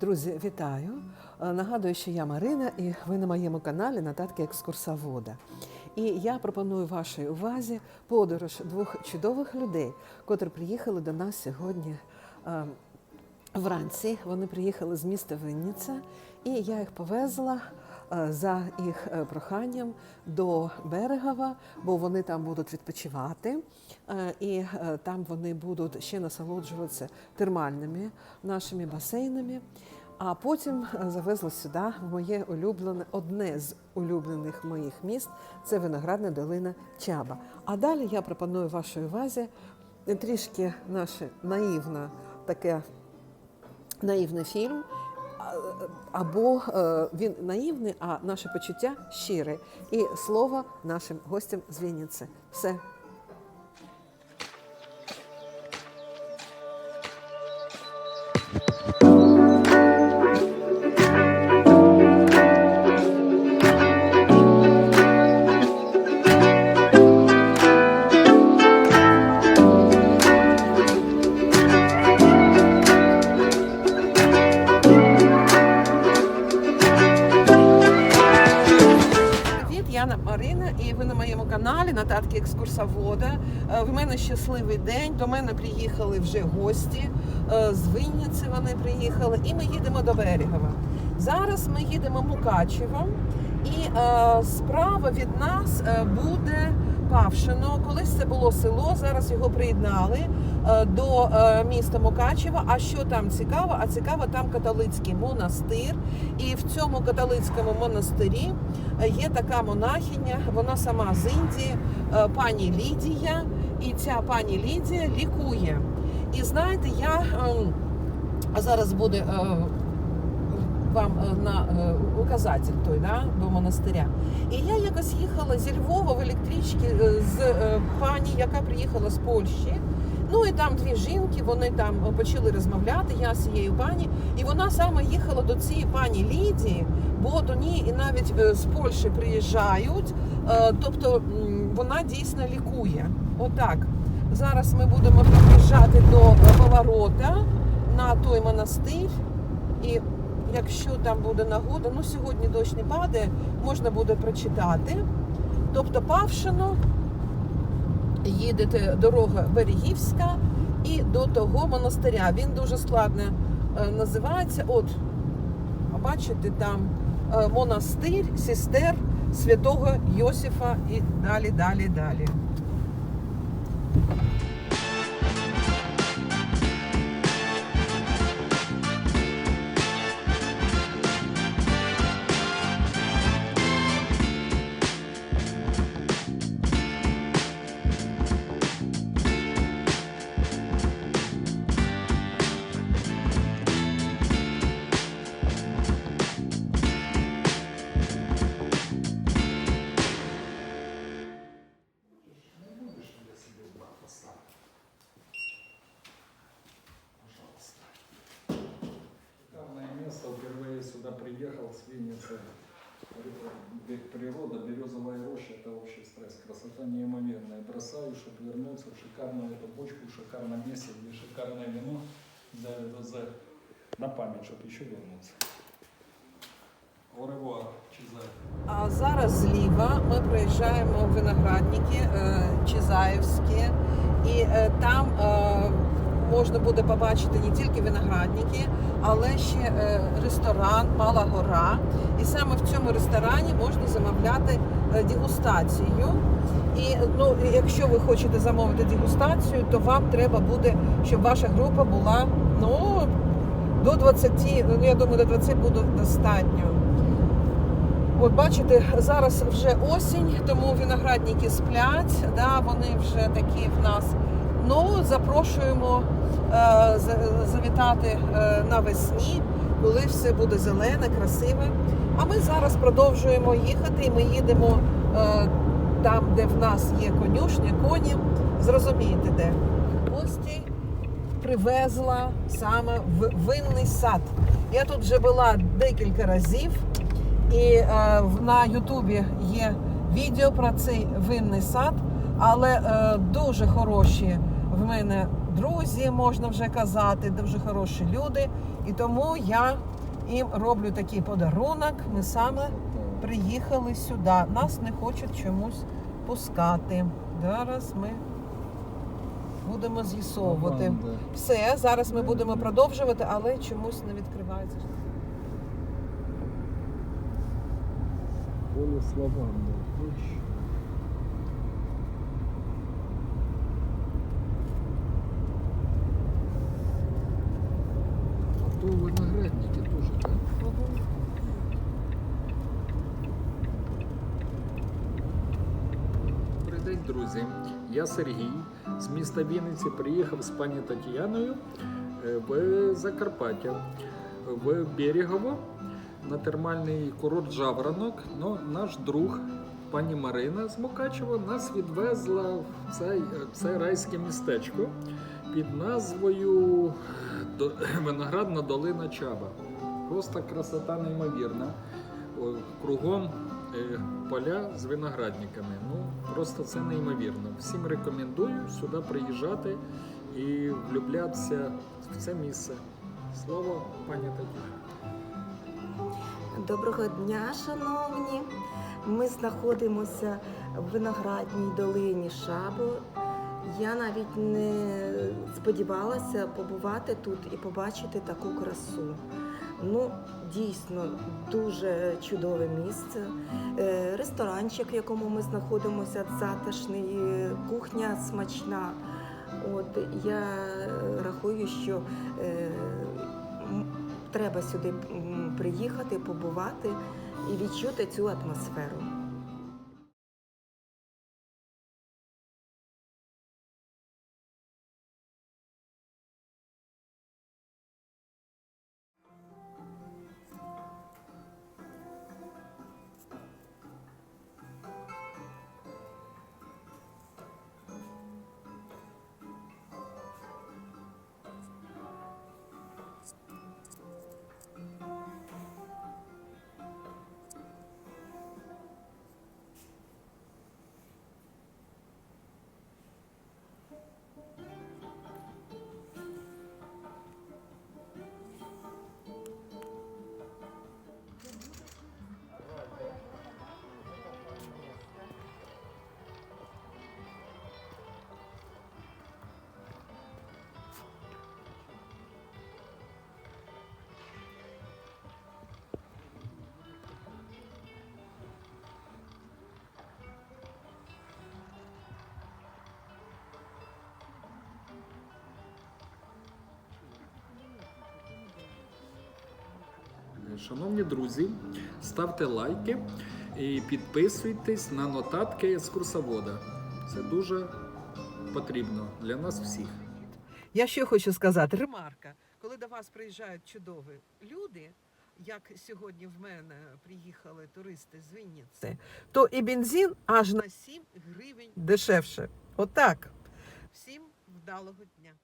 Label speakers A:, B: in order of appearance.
A: Друзі, вітаю! Е, Нагадую, що я Марина, і ви на моєму каналі Нататки Екскурсовода. І я пропоную вашій увазі подорож двох чудових людей, котрі приїхали до нас сьогодні е, вранці. Вони приїхали з міста Винниця, і я їх повезла за їх е, проханням до Берегова, бо вони там будуть відпочивати, е, і е, там вони будуть ще насолоджуватися термальними нашими басейнами. А потім е, завезла сюди моє улюблене, одне з улюблених моїх міст це виноградна долина Чаба. А далі я пропоную вашій увазі трішки наше наївне таке наївний фільм. Або е, він наївний, а наше почуття щире. І слово нашим гостям з Вінниці. Все. Привіт, я На- Марина, і ви на моєму каналі Нататки Екскурсовода. Е, В мене щасливий день. До мене приїхали вже гості е, з Винниці. Вони приїхали, і ми їдемо до Берегова. Зараз ми їдемо Мукачевом, і е, справа від нас буде Павшино. Колись це було село. Зараз його приєднали до е, міста Мукачева. А що там цікаво? А цікаво там католицький монастир. І в цьому католицькому монастирі е, є така монахиня, вона сама з Індії, е, пані Лідія. І ця пані Лідія лікує. І знаєте, я ем, зараз буде е, вам е, на е, указатель той да, до монастиря. І я якось їхала зі Львова в електричці е, з е, пані, яка приїхала з Польщі. Ну і там дві жінки, вони там е, почали розмовляти, я з цією пані, і вона саме їхала до цієї пані Лідії, бо до неї і навіть е, з Польщі приїжджають. Е, Тобто вона дійсно лікує. Отак. Зараз ми будемо під'їжджати до поворота на той монастир. І якщо там буде нагода, ну сьогодні дощ не падає, можна буде прочитати. Тобто Павшино, їдете дорога Берегівська і до того монастиря. Він дуже складно е, називається. От, бачите, там е, монастир, сестер святого Йосифа і далі, далі, далі.
B: сюда приехал с Винницы. Бе- Природа, березовая роща, это вообще стресс. Красота неимоверная. Бросаю, чтобы вернуться в шикарную эту бочку, в шикарном месте, где шикарное вино. За, за, за- на память, чтобы еще вернуться. Оревуар, Чизай.
A: А зараз зліва ми проїжджаємо в виноградники е, Чизаївські, і е, там е, можна буде побачити не тільки виноградники, але ще е, ресторан Мала Гора. І саме в цьому ресторані можна замовляти е, дегустацію. І ну, якщо ви хочете замовити дегустацію, то вам треба буде, щоб ваша група була ну, до 20, ну я думаю, до 20 буде достатньо. От бачите, зараз вже осінь, тому виноградники сплять, да, вони вже такі в нас. Ну, запрошуємо за- завітати е, навесні, коли все буде зелене, красиве. А ми зараз продовжуємо їхати, і ми їдемо е, там, де в нас є конюшня, коні. Зрозумієте де. Гості привезла саме в винний сад. Я тут вже була декілька разів. І е, на Ютубі є відео про цей винний сад, але е, дуже хороші в мене друзі, можна вже казати, дуже хороші люди. І тому я їм роблю такий подарунок. Ми саме приїхали сюди. Нас не хочуть чомусь пускати. Зараз ми будемо з'ясовувати. Все, зараз ми будемо продовжувати, але чомусь не відкривається.
B: Голос лаванды. Ищ. А то виноградники тоже, да? Добрий день, друзі. Я Сергій з міста Вінниці приїхав з пані Тетяною е, в Закарпаття, в Берегово на термальний курорт Жаворонок. Ну, наш друг пані Марина з Мукачева нас відвезла в це, це райське містечко під назвою Виноградна долина Чаба. Просто красота неймовірна. Кругом е, поля з виноградниками. Ну, просто це неймовірно. Всім рекомендую сюди приїжджати і влюблятися в це місце. Слово пані Тетяні.
C: Доброго дня, шановні. Ми знаходимося в виноградній долині Шабо. Я навіть не сподівалася побувати тут і побачити таку красу. Ну, дійсно, дуже чудове місце. Е, Ресторанчик, в якому ми знаходимося, затишний, кухня смачна. От я рахую, що е, треба сюди приїхати, побувати і відчути цю атмосферу.
B: Шановні друзі, ставте лайки і підписуйтесь на нотатки екскурсовода. Це дуже потрібно для нас всіх.
A: Я ще хочу сказати, ремарка, коли до вас приїжджають чудові люди, як сьогодні в мене приїхали туристи з Вінниці, то і бензин аж на 7 гривень дешевше. Отак. Всім вдалого дня.